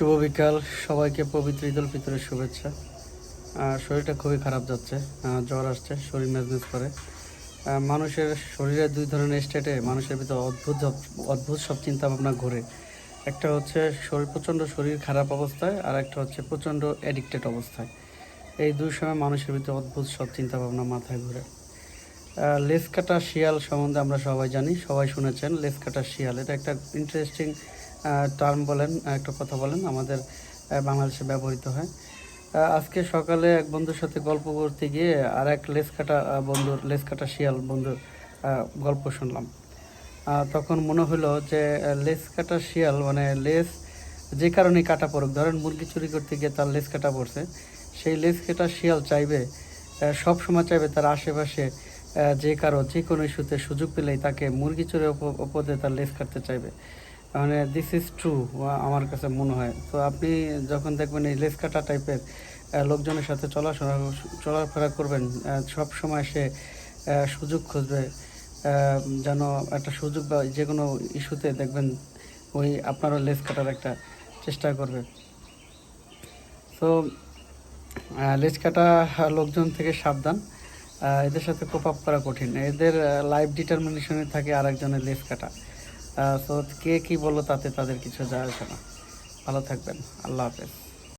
শুভ বিকাল। সবাইকে পবিত্র ঈদুল ফিতরের শুভেচ্ছা। শরীরটা খুবই খারাপ যাচ্ছে। জ্বর আসছে শরীর ম্যাজমেজ করে। মানুষের শরীরে দুই ধরনের স্টেটে মানুষের ভিতরে অদ্ভুত অদ্ভুত সব চিন্তা ভাবনা ঘুরে। একটা হচ্ছে শরীর, প্রচণ্ড শরীর খারাপ অবস্থায় আর একটা হচ্ছে প্রচণ্ড অ্যাডিক্টেড অবস্থায়। এই দুই সময় মানুষের ভিতরে অদ্ভুত সব চিন্তা ভাবনা মাথায় ঘুরে। লেজ কাটা শিয়াল সম্বন্ধে আমরা সবাই জানি, সবাই শুনেছেন লেজ কাটা শিয়াল। এটা একটা ইন্টারেস্টিং টার্ম বলেন একটা কথা বলেন, আমাদের বাংলাদেশে ব্যবহৃত হয়। আজকে সকালে এক বন্ধুর সাথে গল্প করতে গিয়ে আর এক লেস কাটা বন্ধুর, লেজ কাটা শিয়াল বন্ধুর গল্প শুনলাম। তখন মনে হলো যে লেস কাটা শিয়াল মানে লেস যে কারণে কাটা পড়ুক। ধরেন মুরগি চুরি করতে গিয়ে তার লেস কাটা পড়ছে, সেই লেজ কাটা শিয়াল চাইবে সব সময় চাইবে তার আশেপাশে যে কারও যে কোনো ইস্যুতে সুযোগ পেলেই তাকে মুরগি চুরে উপদে তার লেজ কাটতে চাইবে। মানে দিস ইজ ট্রু আমার কাছে মনে হয়। তো আপনি যখন দেখবেন এই লেজ কাটা টাইপের লোকজনের সাথে চলাফেরা চলাফেরা করবেন সব সময় সে সুযোগ খুঁজবে যেন একটা সুযোগ বা যে কোনো ইস্যুতে দেখবেন ওই আপনারও লেজ কাটার একটা চেষ্টা করবে। তো লেজ কাটা লোকজন থেকে সাবধান এদের সাথে কোপ আপ করা কঠিন। এদের লাইফ ডিটারমিনেশনে থাকে আরেকজনের লেজ কাটা। তো কে কি বলো তাতে তাদের কিছু যায় আসে না। ভালো থাকবেন। আল্লাহ হাফেজ।